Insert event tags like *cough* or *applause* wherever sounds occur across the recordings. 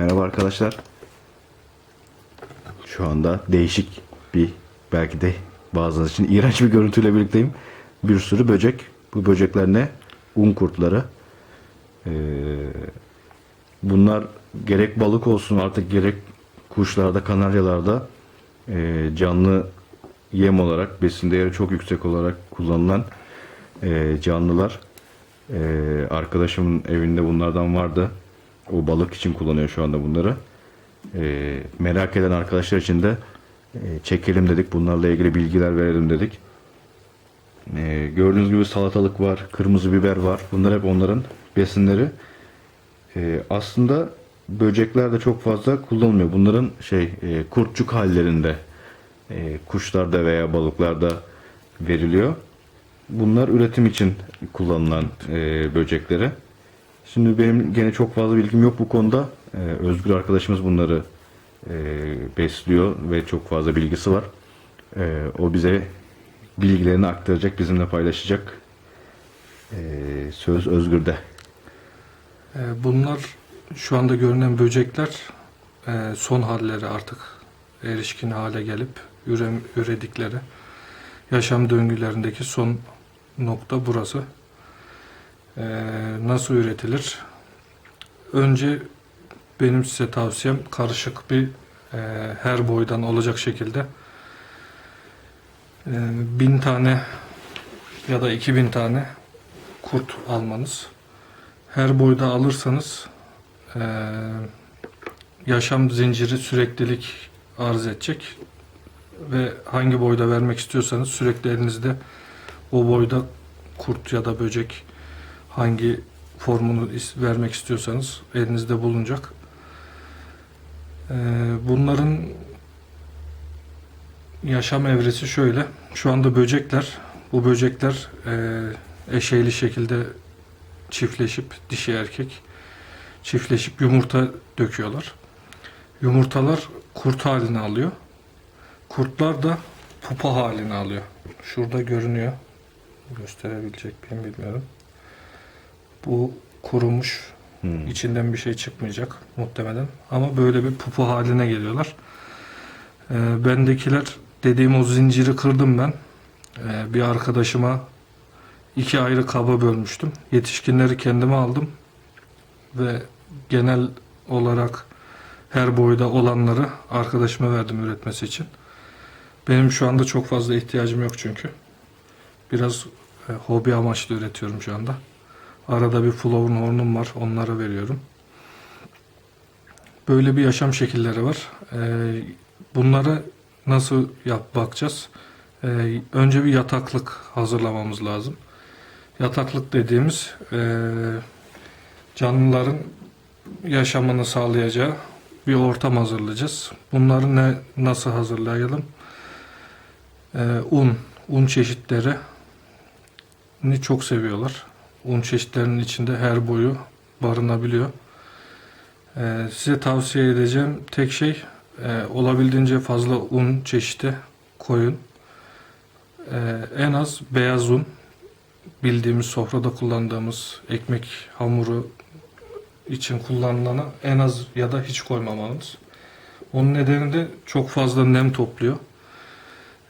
Merhaba arkadaşlar. Şu anda değişik bir belki de bazılarınız için iğrenç bir görüntüyle birlikteyim. Bir sürü böcek. Bu böcekler ne? Un kurtları. Ee, bunlar gerek balık olsun artık gerek kuşlarda, kanaryalarda e, canlı yem olarak besin değeri çok yüksek olarak kullanılan e, canlılar. E, arkadaşımın evinde bunlardan vardı. O balık için kullanıyor şu anda bunları. E, merak eden arkadaşlar için de e, çekelim dedik. Bunlarla ilgili bilgiler verelim dedik. E, gördüğünüz gibi salatalık var, kırmızı biber var. Bunlar hep onların besinleri. E, aslında böcekler de çok fazla kullanılmıyor. Bunların şey e, kurtçuk hallerinde e, kuşlarda veya balıklarda veriliyor. Bunlar üretim için kullanılan e, böcekleri. Şimdi benim gene çok fazla bilgim yok bu konuda. E, Özgür arkadaşımız bunları e, besliyor ve çok fazla bilgisi var. E, o bize bilgilerini aktaracak, bizimle paylaşacak. E, söz Özgür'de. Ee, Bunlar şu anda görünen böcekler e, son halleri artık erişkin hale gelip üredikleri yaşam döngülerindeki son nokta burası. Ee, Nasıl üretilir? Önce benim size tavsiyem karışık bir e, her boydan olacak şekilde e, bin tane ya da iki bin tane kurt almanız her boyda alırsanız eee, yaşam zinciri süreklilik arz edecek ve hangi boyda vermek istiyorsanız sürekli elinizde o boyda kurt ya da böcek hangi formunu vermek istiyorsanız elinizde bulunacak. Eee, bunların yaşam evresi şöyle. Şu anda böcekler, bu böcekler eee eşeyli şekilde çiftleşip dişi erkek çiftleşip yumurta döküyorlar. Yumurtalar kurt halini alıyor. Kurtlar da pupa halini alıyor. Şurada görünüyor. Gösterebilecek miyim bilmiyorum. Bu kurumuş. Hmm. İçinden bir şey çıkmayacak muhtemelen. Ama böyle bir pupa haline geliyorlar. Ee, bendekiler dediğim o zinciri kırdım ben. Ee, bir arkadaşıma iki ayrı kaba bölmüştüm. Yetişkinleri kendime aldım ve genel olarak her boyda olanları arkadaşıma verdim üretmesi için. Benim şu anda çok fazla ihtiyacım yok çünkü. Biraz e, hobi amaçlı üretiyorum şu anda. Arada bir flower hornum var, onlara veriyorum. Böyle bir yaşam şekilleri var. Ee, bunları nasıl yap bakacağız? Ee, önce bir yataklık hazırlamamız lazım. Yataklık dediğimiz eee, canlıların yaşamını sağlayacağı bir ortam hazırlayacağız. Bunları ne nasıl hazırlayalım? Un, un çeşitleri ni çok seviyorlar. Un çeşitlerinin içinde her boyu barınabiliyor. Eee, size tavsiye edeceğim tek şey eee, olabildiğince fazla un çeşidi koyun. Eee, en az beyaz un bildiğimiz sofrada kullandığımız ekmek hamuru için kullanılana en az ya da hiç koymamanız. Onun nedeni de çok fazla nem topluyor.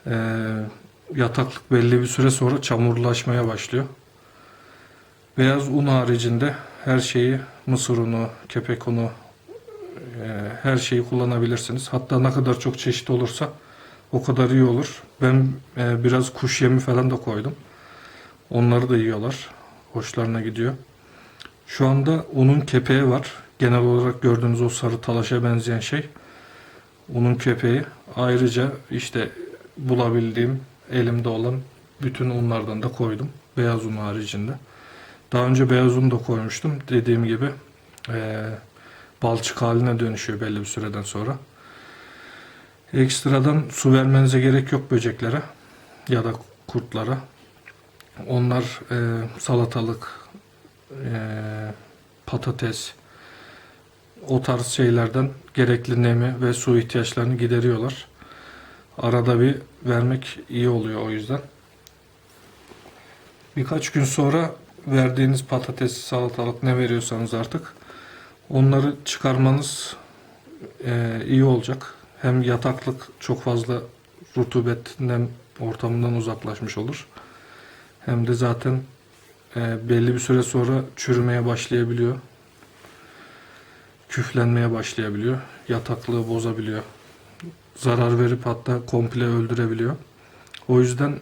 Ee, yataklık belli bir süre sonra çamurlaşmaya başlıyor. Beyaz un haricinde her şeyi mısır unu, kepek unu e, her şeyi kullanabilirsiniz. Hatta ne kadar çok çeşit olursa o kadar iyi olur. Ben e, biraz kuş yemi falan da koydum. Onları da yiyorlar. Hoşlarına gidiyor. Şu anda unun kepeği var. Genel olarak gördüğünüz o sarı talaşa benzeyen şey. Unun kepeği. Ayrıca işte bulabildiğim elimde olan bütün unlardan da koydum. Beyaz un haricinde. Daha önce beyaz un da koymuştum. Dediğim gibi eee, balçık haline dönüşüyor belli bir süreden sonra. Ekstradan su vermenize gerek yok böceklere ya da kurtlara. Onlar e, salatalık, e, patates, o tarz şeylerden gerekli nemi ve su ihtiyaçlarını gideriyorlar. Arada bir vermek iyi oluyor o yüzden. Birkaç gün sonra verdiğiniz patates, salatalık ne veriyorsanız artık onları çıkarmanız e, iyi olacak. Hem yataklık çok fazla rutubet nem ortamından uzaklaşmış olur. Hem de zaten e, belli bir süre sonra çürümeye başlayabiliyor. Küflenmeye başlayabiliyor. Yataklığı bozabiliyor. Zarar verip hatta komple öldürebiliyor. O yüzden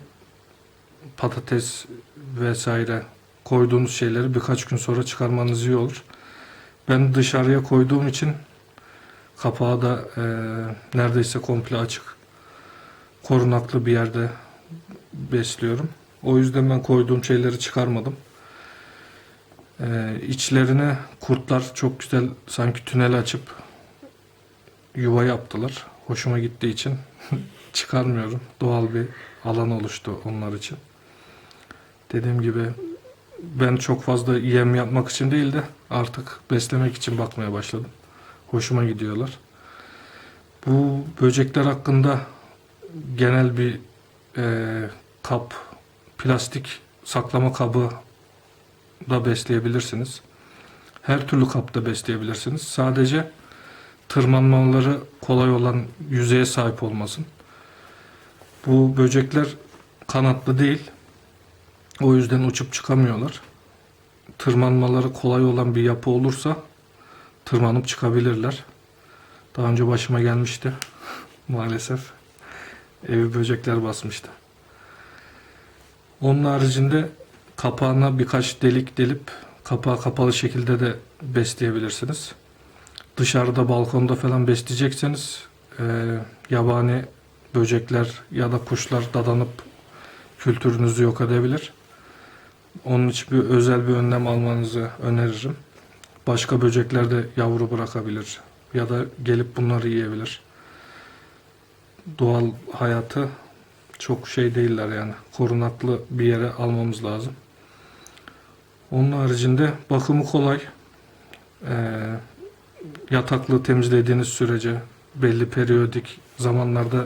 patates vesaire koyduğunuz şeyleri birkaç gün sonra çıkarmanız iyi olur. Ben dışarıya koyduğum için kapağı da e, neredeyse komple açık. Korunaklı bir yerde besliyorum. O yüzden ben koyduğum şeyleri çıkarmadım. E, içlerine kurtlar çok güzel sanki tünel açıp yuva yaptılar. Hoşuma gittiği için *laughs* çıkarmıyorum. Doğal bir alan oluştu onlar için. Dediğim gibi ben çok fazla yem yapmak için değil de artık beslemek için bakmaya başladım. Hoşuma gidiyorlar. Bu böcekler hakkında genel bir e, kap, plastik saklama kabı da besleyebilirsiniz. Her türlü kapta besleyebilirsiniz. Sadece tırmanmaları kolay olan yüzeye sahip olmasın. Bu böcekler kanatlı değil. O yüzden uçup çıkamıyorlar. Tırmanmaları kolay olan bir yapı olursa tırmanıp çıkabilirler. Daha önce başıma gelmişti. *laughs* Maalesef. Evi böcekler basmıştı. Onun haricinde kapağına birkaç delik delip kapağı kapalı şekilde de besleyebilirsiniz. Dışarıda balkonda falan besleyecekseniz e, yabani böcekler ya da kuşlar dadanıp kültürünüzü yok edebilir. Onun için bir özel bir önlem almanızı öneririm. Başka böcekler de yavru bırakabilir ya da gelip bunları yiyebilir. Doğal hayatı çok şey değiller yani. Korunaklı bir yere almamız lazım. Onun haricinde bakımı kolay. Ee, yataklığı temizlediğiniz sürece belli periyodik zamanlarda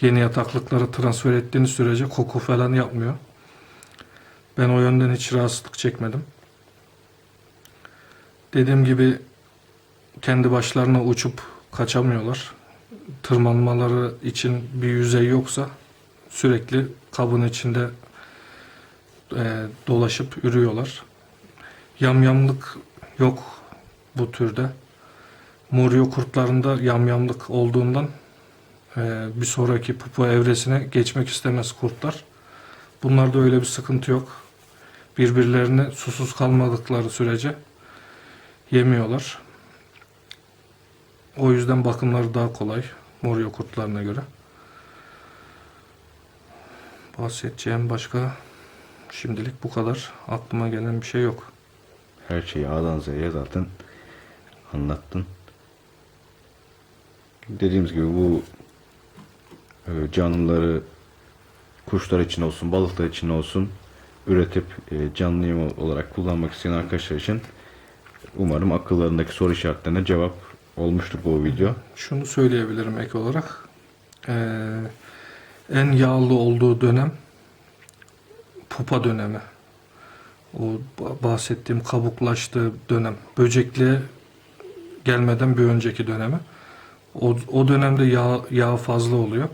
yeni yataklıkları transfer ettiğiniz sürece koku falan yapmıyor. Ben o yönden hiç rahatsızlık çekmedim. Dediğim gibi kendi başlarına uçup kaçamıyorlar. Tırmanmaları için bir yüzey yoksa sürekli kabın içinde e, dolaşıp yürüyorlar. Yamyamlık yok bu türde. Moryo kurtlarında yamyamlık olduğundan e, bir sonraki pupa evresine geçmek istemez kurtlar. Bunlarda öyle bir sıkıntı yok. Birbirlerine susuz kalmadıkları sürece yemiyorlar. O yüzden bakımları daha kolay moryo kurtlarına göre. Bahsedeceğim başka şimdilik bu kadar. Aklıma gelen bir şey yok. Her şeyi A'dan Z'ye zaten anlattın. Dediğimiz gibi bu e, canlıları kuşlar için olsun, balıklar için olsun üretip e, canlı yem olarak kullanmak isteyen arkadaşlar için umarım akıllarındaki soru işaretlerine cevap olmuştur bu video. Şunu söyleyebilirim ek olarak. Ee, en yağlı olduğu dönem pupa dönemi. O ba- bahsettiğim kabuklaştığı dönem. Böcekliğe gelmeden bir önceki dönemi. O, o dönemde yağ, yağ fazla oluyor.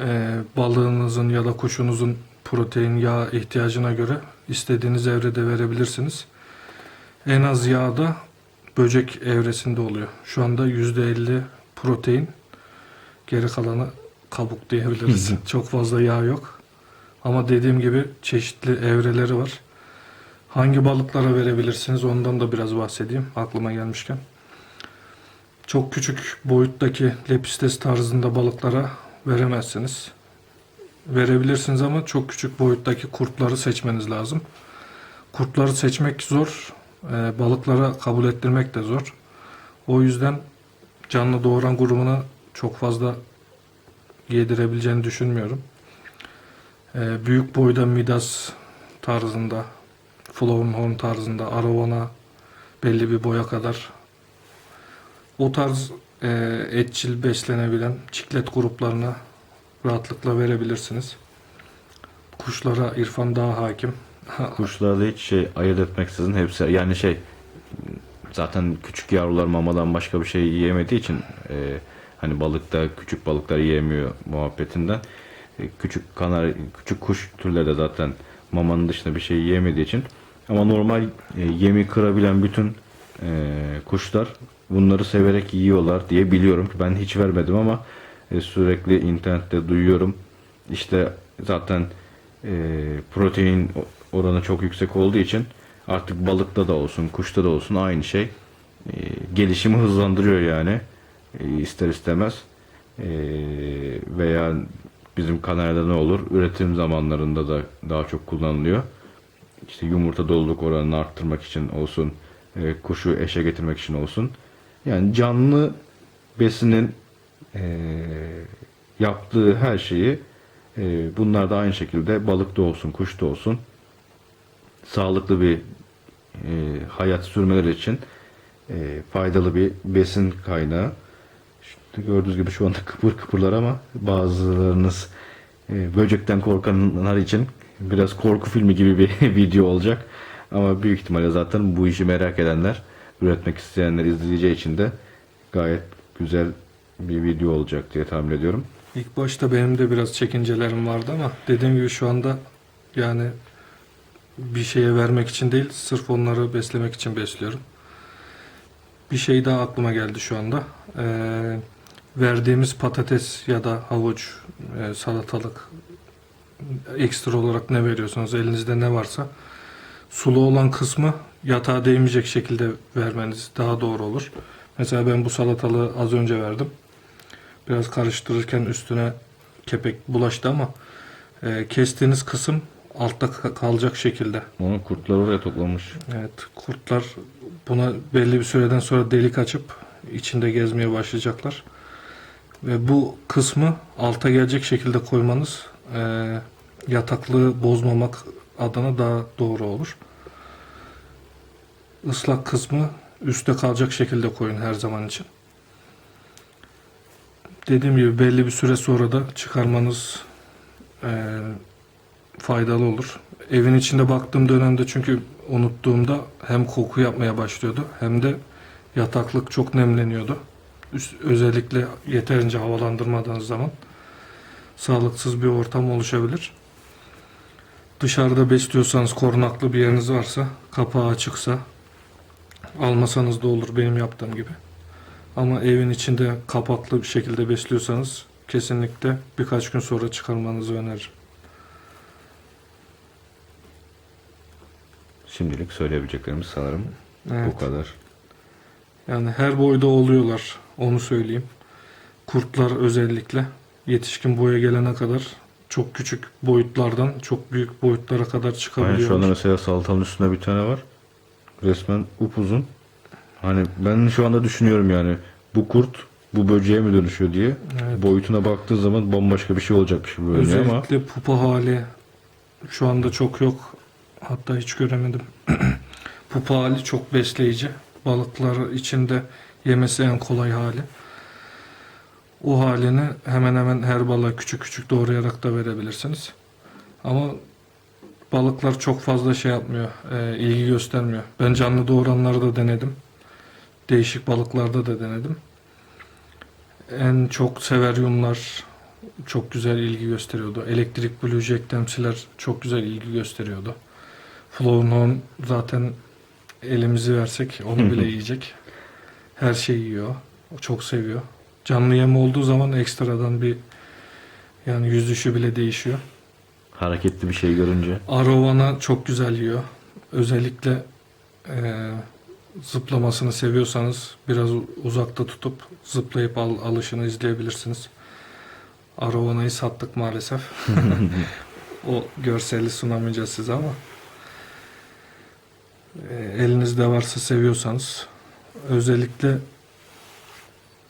Ee, balığınızın ya da kuşunuzun protein yağ ihtiyacına göre istediğiniz evrede verebilirsiniz. En az yağ da böcek evresinde oluyor. Şu anda %50 protein, geri kalanı kabuk diyebiliriz. Çok fazla yağ yok. Ama dediğim gibi çeşitli evreleri var. Hangi balıklara verebilirsiniz ondan da biraz bahsedeyim aklıma gelmişken. Çok küçük boyuttaki lepistes tarzında balıklara veremezsiniz. Verebilirsiniz ama çok küçük boyuttaki kurtları seçmeniz lazım. Kurtları seçmek zor. Ee, balıklara kabul ettirmek de zor. O yüzden canlı doğuran grubuna çok fazla yedirebileceğini düşünmüyorum. Ee, büyük boyda Midas tarzında, Flownhorn tarzında, Aravana belli bir boya kadar o tarz e, etçil beslenebilen çiklet gruplarına rahatlıkla verebilirsiniz. Kuşlara İrfan daha hakim. *laughs* Kuşlarda hiç şey ayırt etmeksizin hepsi yani şey zaten küçük yavrular mamadan başka bir şey yiyemediği için e, hani balıkta küçük balıklar yiyemiyor muhabbetinden e, küçük kanar küçük kuş türleri de zaten mamanın dışında bir şey yiyemediği için ama normal e, yemi kırabilen bütün e, kuşlar bunları severek yiyorlar diye biliyorum. Ben hiç vermedim ama e, sürekli internette duyuyorum. İşte zaten e, protein oranı çok yüksek olduğu için artık balıkta da olsun, kuşta da olsun aynı şey. E, gelişimi hızlandırıyor yani e, ister istemez. E, veya bizim Kanarya'da ne olur? Üretim zamanlarında da daha çok kullanılıyor. İşte yumurta doluluk oranını arttırmak için olsun, e, kuşu eşe getirmek için olsun. Yani canlı besinin e, yaptığı her şeyi e, bunlar da aynı şekilde balık da olsun, kuş da olsun sağlıklı bir e, hayat sürmeleri için e, faydalı bir besin kaynağı. İşte gördüğünüz gibi şu anda *laughs* kıpır kıpırlar ama bazılarınız e, böcekten korkanlar için biraz korku filmi gibi bir *laughs* video olacak. Ama büyük ihtimalle zaten bu işi merak edenler, üretmek isteyenler izleyeceği için de gayet güzel bir video olacak diye tahmin ediyorum. İlk başta benim de biraz çekincelerim vardı ama dediğim gibi şu anda yani bir şeye vermek için değil, sırf onları beslemek için besliyorum. Bir şey daha aklıma geldi şu anda. Ee, verdiğimiz patates ya da havuç, e, salatalık, ekstra olarak ne veriyorsanız elinizde ne varsa sulu olan kısmı yatağa değmeyecek şekilde vermeniz daha doğru olur. Mesela ben bu salatalığı az önce verdim. Biraz karıştırırken üstüne kepek bulaştı ama e, kestiğiniz kısım altta ka- kalacak şekilde. Onu kurtlar oraya toplamış. Evet, kurtlar buna belli bir süreden sonra delik açıp içinde gezmeye başlayacaklar. Ve bu kısmı alta gelecek şekilde koymanız e, yataklığı bozmamak adına daha doğru olur. Islak kısmı üstte kalacak şekilde koyun her zaman için. Dediğim gibi belli bir süre sonra da çıkarmanız e, faydalı olur. Evin içinde baktığım dönemde çünkü unuttuğumda hem koku yapmaya başlıyordu hem de yataklık çok nemleniyordu. Üst- özellikle yeterince havalandırmadığınız zaman sağlıksız bir ortam oluşabilir. Dışarıda besliyorsanız korunaklı bir yeriniz varsa, kapağı açıksa almasanız da olur benim yaptığım gibi. Ama evin içinde kapaklı bir şekilde besliyorsanız kesinlikle birkaç gün sonra çıkarmanızı öneririm. Şimdilik söyleyebileceklerimiz sanırım Evet. bu kadar. Yani her boyda oluyorlar. Onu söyleyeyim. Kurtlar özellikle yetişkin boya gelene kadar çok küçük boyutlardan çok büyük boyutlara kadar Aynen çıkabiliyorlar. şu anda mesela salatanın üstünde bir tane var. Resmen upuzun. Hani ben şu anda düşünüyorum yani bu kurt bu böceğe mi dönüşüyor diye. Evet. Boyutuna baktığın zaman bambaşka bir şey olacakmış gibi görünüyor ama Özellikle pupa hali şu anda çok yok. Hatta hiç göremedim. *clears throat* pupa hali çok besleyici. Balıklar içinde yemesi en kolay hali. O halini hemen hemen her balığa küçük küçük doğrayarak da verebilirsiniz. Ama balıklar çok fazla şey yapmıyor, e, ilgi göstermiyor. Ben canlı doğuranları da denedim. Değişik balıklarda da denedim. En çok severyumlar çok güzel ilgi gösteriyordu. Elektrik Blue Jack Dempsey'ler çok güzel ilgi gösteriyordu. Flowhorn zaten elimizi versek onu bile *laughs* yiyecek. Her şeyi yiyor. O çok seviyor. Canlı yem olduğu zaman ekstradan bir yani yüzüşü bile değişiyor. Hareketli bir şey görünce Arovana çok güzel yiyor. Özellikle e, zıplamasını seviyorsanız biraz uzakta tutup zıplayıp al, alışını izleyebilirsiniz. Arovana'yı sattık maalesef. *laughs* o görseli sunamayacağız size ama e, elinizde varsa seviyorsanız özellikle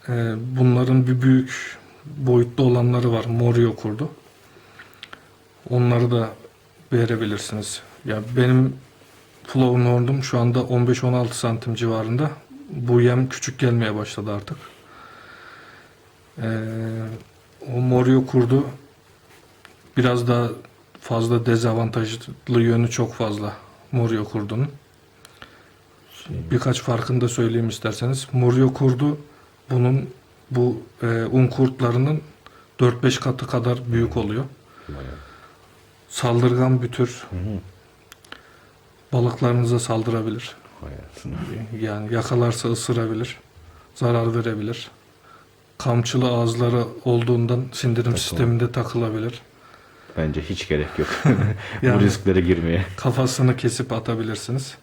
e, bunların bir büyük boyutlu olanları var. Morio kurdu. Onları da verebilirsiniz. Ya benim flow normum şu anda 15-16 santim civarında. Bu yem küçük gelmeye başladı artık. Ee, o Morio kurdu biraz daha fazla dezavantajlı yönü çok fazla Morio kurdunun. Birkaç farkını da söyleyeyim isterseniz. Muryo kurdu bunun bu e, un kurtlarının 4-5 katı kadar büyük oluyor. Bayağı. Saldırgan bir tür. Hı hı. Balıklarınıza saldırabilir. Yani yakalarsa ısırabilir. Zarar verebilir. Kamçılı ağızları olduğundan sindirim Takılı. sisteminde takılabilir. Bence hiç gerek yok. *laughs* Yani- Bu risklere girmeye. Kafasını kesip atabilirsiniz.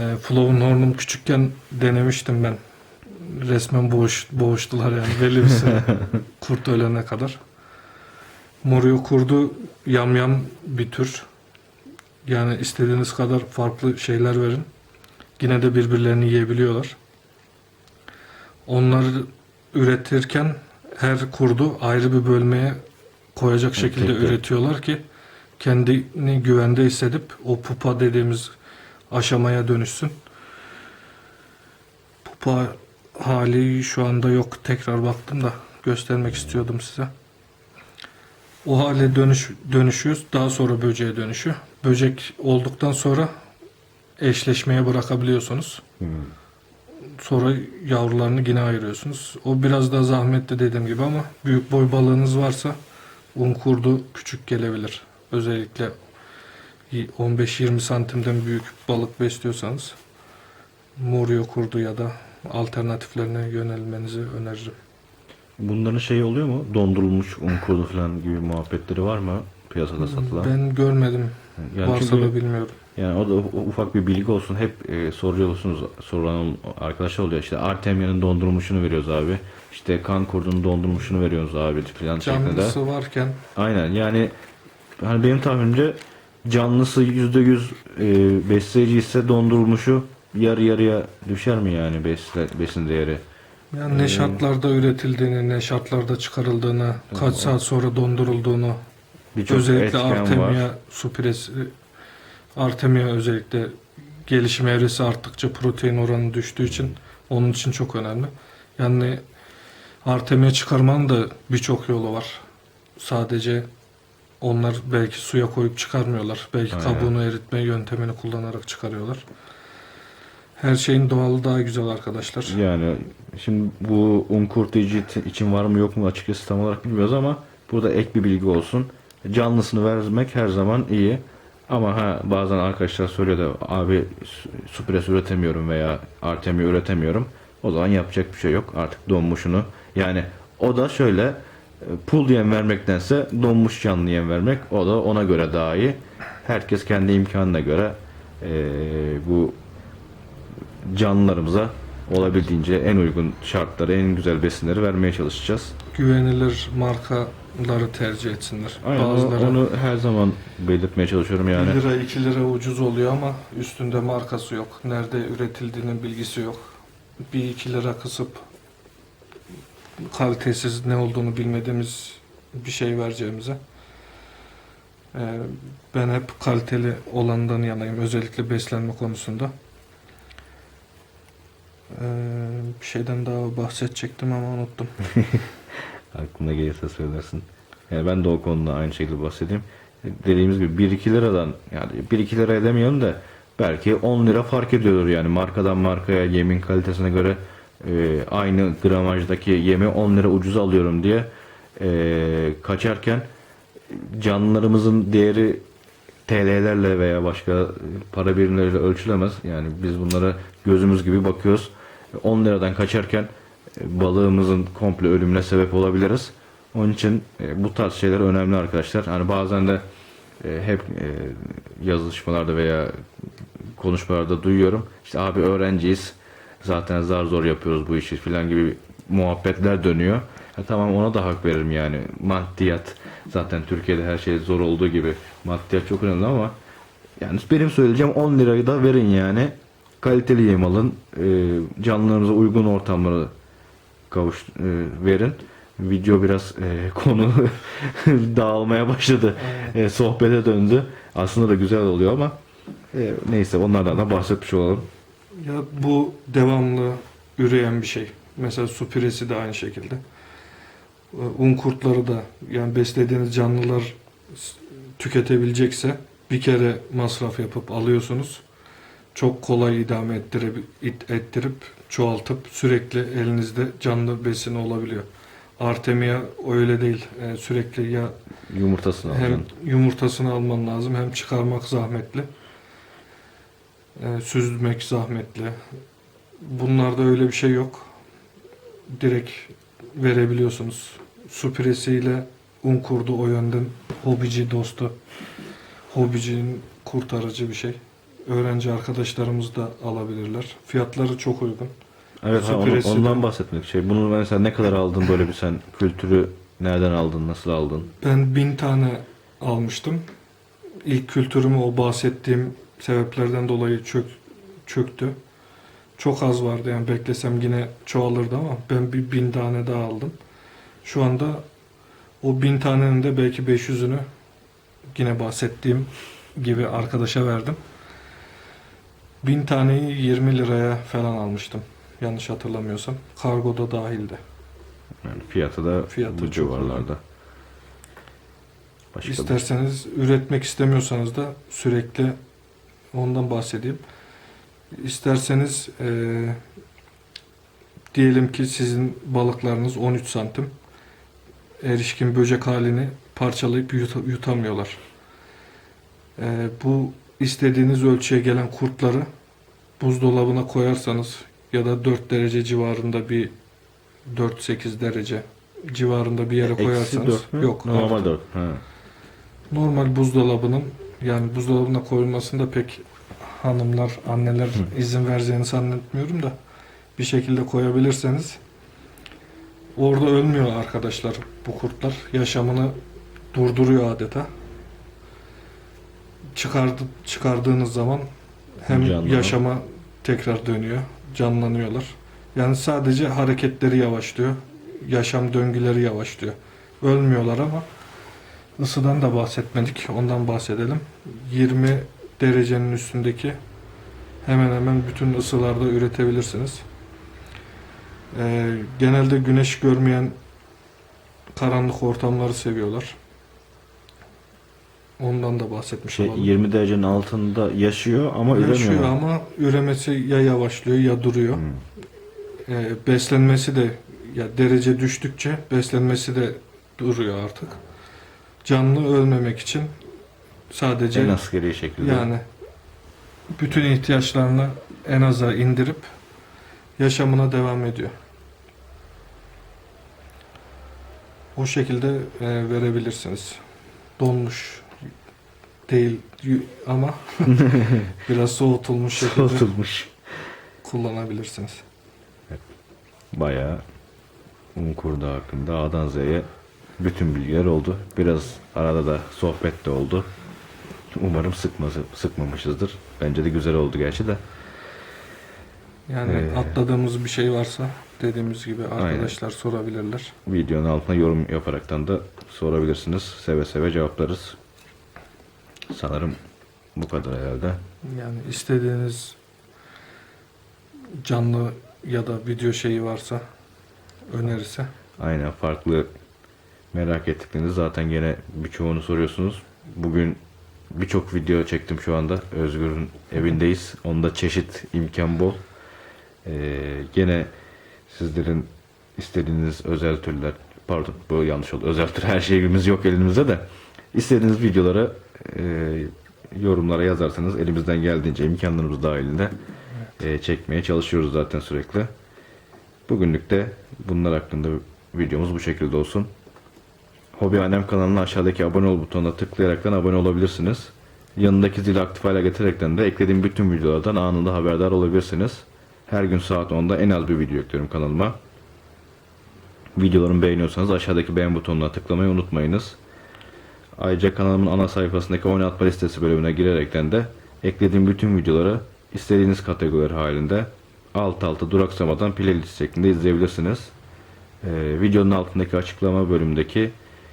E, Flow'un hornum küçükken denemiştim ben. Resmen boğuş, boğuştular yani belli bir süre. *laughs* kurt ölene kadar. Morio kurdu yamyam bir tür. Yani istediğiniz kadar farklı şeyler verin. Yine de birbirlerini yiyebiliyorlar. Onları üretirken her kurdu ayrı bir bölmeye koyacak şekilde tek. üretiyorlar ki kendini güvende hissedip o pupa dediğimiz aşamaya dönüşsün. Pupa hali şu anda yok. Tekrar baktım da göstermek istiyordum size. O hale dönüş, dönüşüyoruz. Daha sonra böceğe dönüşüyor. Böcek olduktan sonra eşleşmeye bırakabiliyorsunuz. Sonra yavrularını yine ayırıyorsunuz. O biraz daha zahmetli dediğim gibi ama büyük boy balığınız varsa un kurdu küçük gelebilir. Özellikle 15-20 santimden büyük balık besliyorsanız Morio kurdu ya da alternatiflerine yönelmenizi öneririm. Bunların şey oluyor mu? Dondurulmuş un kurdu falan gibi muhabbetleri var mı piyasada satılan? Ben görmedim. yani Varsa çünkü- da bilmiyorum. Yani o da ufak bir bilgi olsun. Hep e, soruyorsunuz, sorulan arkadaşlar oluyor. İşte Artemya'nın dondurulmuşunu veriyoruz abi. İşte kan kurdunun dondurulmuşunu veriyoruz abi falan şeklinde. Canlısı varken Aynen yani hani benim tahminimce canlısı %100 e, besleyici ise dondurulmuşu yarı yarıya düşer mi yani besle, besin değeri? Yani ne Ee, şartlarda üretildiğini, ne şartlarda çıkarıldığını, kaç saat sonra dondurulduğunu, Birçok özellikle etken var. Artemia supiresi Artemia özellikle gelişim evresi arttıkça protein oranı düştüğü için onun için çok önemli. Yani Artemia çıkarmanın da birçok yolu var. Sadece onlar belki suya koyup çıkarmıyorlar. Belki Aynen. kabuğunu eritme yöntemini kullanarak çıkarıyorlar. Her şeyin doğalı daha güzel arkadaşlar. Yani şimdi bu un kurtarıcı için var mı yok mu açıkçası tam olarak bilmiyoruz ama burada ek bir bilgi olsun. Canlısını vermek her zaman iyi. Ama ha bazen arkadaşlar söylüyor da abi su- supres üretemiyorum veya artemia üretemiyorum. O zaman yapacak bir şey yok. Artık donmuşunu. Yani o da şöyle pul yem vermektense donmuş canlı yem vermek o da ona göre daha iyi. Herkes kendi imkanına göre e, bu canlılarımıza olabildiğince en uygun şartları, en güzel besinleri vermeye çalışacağız. Güvenilir markaları tercih etsinler. Aynen Bazıları onu her zaman belirtmeye çalışıyorum yani. 1 lira 2 lira ucuz oluyor ama üstünde markası yok. Nerede üretildiğinin bilgisi yok. Bir 2 lira kısıp kalitesiz ne olduğunu bilmediğimiz bir şey vereceğimize Ee, ben hep kaliteli olandan yanayım. Özellikle beslenme konusunda. Ee, bir şeyden daha bahsedecektim ama unuttum. *laughs* Aklına gelirse söylersin. Yani ben de o konuda aynı şekilde bahsedeyim. Dediğimiz gibi 1-2 liradan yani 1-2 liraya demeyelim de belki 10 lira fark ediyordur yani markadan markaya yemin kalitesine göre e, aynı gramajdaki yemi 10 lira ucuza alıyorum diye e, kaçarken canlılarımızın değeri TL'lerle veya başka para birimleriyle ölçülemez. Yani biz bunlara gözümüz gibi bakıyoruz. 10 liradan kaçarken e, balığımızın komple ölümüne sebep olabiliriz. Onun için e, bu tarz şeyler önemli arkadaşlar. Hani bazen de e, hep yazışmalarda veya konuşmalarda duyuyorum. İşte abi öğrenciyiz. Zaten zar zor yapıyoruz bu işi falan gibi muhabbetler dönüyor. Ha, tamam ona da hak veririm yani. Maddiyat zaten Türkiye'de her şey zor olduğu gibi maddiyat çok önemli ama yani benim söyleyeceğim 10 lirayı da verin yani. Kaliteli yem alın. E, canlılarınıza uygun ortamları kavuş e, verin. Video biraz e, *laughs* konu *laughs* dağılmaya başladı. E, sohbete döndü. Aslında da güzel oluyor ama e, neyse onlardan da bahsetmiş olalım. Ya bu devamlı üreyen bir şey. Mesela su piresi de aynı şekilde. Ee, Un kurtları da yani beslediğiniz canlılar tüketebilecekse bir kere masraf yapıp alıyorsunuz. Çok kolay idame ettirip, ettirip çoğaltıp sürekli elinizde canlı besin olabiliyor. Artemia öyle değil. E, sürekli ya Yumurtasını hem alacaksın. yumurtasını alman lazım hem çıkarmak zahmetli. E, süzmek zahmetli. Bunlarda öyle bir şey yok. Direkt verebiliyorsunuz. Su piresiyle un kurdu o yönden hobici dostu. Hobicinin kurtarıcı bir şey. Öğrenci arkadaşlarımız da alabilirler. Fiyatları çok uygun. Evet ha, onu- Süpüresi de- ondan bahsetmek şey. Bunu mesela ne kadar aldın böyle bir sen kültürü nereden aldın, nasıl aldın? Ben bin tane almıştım. İlk kültürümü o bahsettiğim sebeplerden dolayı çök, çöktü. Çok az vardı yani beklesem yine çoğalırdı ama ben bir bin tane daha aldım. Şu anda o bin tanenin de belki 500'ünü yine bahsettiğim gibi arkadaşa verdim. Bin taneyi 20 liraya falan almıştım. Yanlış hatırlamıyorsam. Kargo da dahildi. Yani fiyatı da Fiyatı bu civarlarda. Başka İsterseniz üretmek istemiyorsanız da sürekli ondan bahsedeyim. İsterseniz eee, diyelim ki sizin balıklarınız 13 santim. Erişkin böcek halini parçalayıp yut- yutamıyorlar. Eee, bu istediğiniz ölçüye gelen kurtları buzdolabına koyarsanız ya da 4 derece civarında bir 4-8 derece civarında bir yere Eksi koyarsanız dört mü? yok Normal artı. 4. Ha. Normal buzdolabının yani buzdolabına koyulmasında pek hanımlar, anneler izin vereceğini zannetmiyorum da bir şekilde koyabilirseniz orada ölmüyor arkadaşlar bu kurtlar. Yaşamını durduruyor adeta. Çıkardı, çıkardığınız zaman hem Canlanıyor. yaşama tekrar dönüyor, canlanıyorlar. Yani sadece hareketleri yavaşlıyor, yaşam döngüleri yavaşlıyor. Ölmüyorlar ama Isıdan da bahsetmedik. Ondan bahsedelim. 20 derecenin üstündeki hemen hemen bütün ısılarda üretebilirsiniz. Ee, genelde güneş görmeyen karanlık ortamları seviyorlar. Ondan da bahsetmiş Şey, olalım. 20 derecenin altında yaşıyor ama Yaşıyor üremiyor. ama üremesi ya yavaşlıyor ya duruyor. Hmm. Ee, beslenmesi de ya derece düştükçe beslenmesi de duruyor artık. Canlı ölmemek için sadece En askeri şekilde. yani bütün ihtiyaçlarını en aza indirip yaşamına devam ediyor. O şekilde e, verebilirsiniz. Donmuş değil ama *laughs* biraz soğutulmuş şekilde Soğutulmuş. kullanabilirsiniz. Bayağı un kurdu hakkında A'dan Z'ye bütün bilgiler oldu. Biraz arada da sohbet de oldu. Umarım sıkması, sıkmamışızdır. Bence de güzel oldu gerçi de. Yani Ee, atladığımız bir şey varsa dediğimiz gibi arkadaşlar sorabilirler. Videonun altına yorum yaparaktan da sorabilirsiniz. Seve seve cevaplarız. Sanırım bu kadar herhalde. Yani istediğiniz canlı ya da video şeyi varsa önerirse Aynen farklı merak ettikleriniz zaten gene birçoğunu soruyorsunuz. Bugün birçok video çektim şu anda. Özgür'ün evindeyiz. Onda çeşit imkan bol. Ee, gene sizlerin istediğiniz özel türler pardon bu yanlış oldu. Özel tür her şeyimiz yok elimizde de. İstediğiniz videolara e, yorumlara yazarsanız elimizden geldiğince imkanlarımız dahilinde e, çekmeye çalışıyoruz zaten sürekli. Bugünlük de bunlar hakkında videomuz bu şekilde olsun. Hobi Annem kanalına aşağıdaki abone ol butonuna tıklayaraktan abone olabilirsiniz. Yanındaki zili aktif hale getirerekten de eklediğim bütün videolardan anında haberdar olabilirsiniz. Her gün saat 10'da en az bir video yüklüyorum kanalıma. Videolarımı beğeniyorsanız aşağıdaki beğen butonuna tıklamayı unutmayınız. Ayrıca kanalımın ana sayfasındaki oynatma listesi bölümüne girerekten de eklediğim bütün videoları istediğiniz kategoriler halinde alt alta duraksamadan playlist şeklinde izleyebilirsiniz. Ee, videonun altındaki açıklama bölümündeki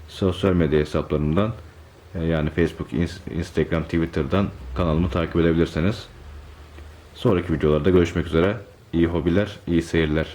sosyal medya hesaplarımdan e, yani Facebook, Ins- Instagram, Twitter'dan kanalımı takip edebilirsiniz. Sonraki videolarda görüşmek üzere. İyi hobiler, iyi seyirler.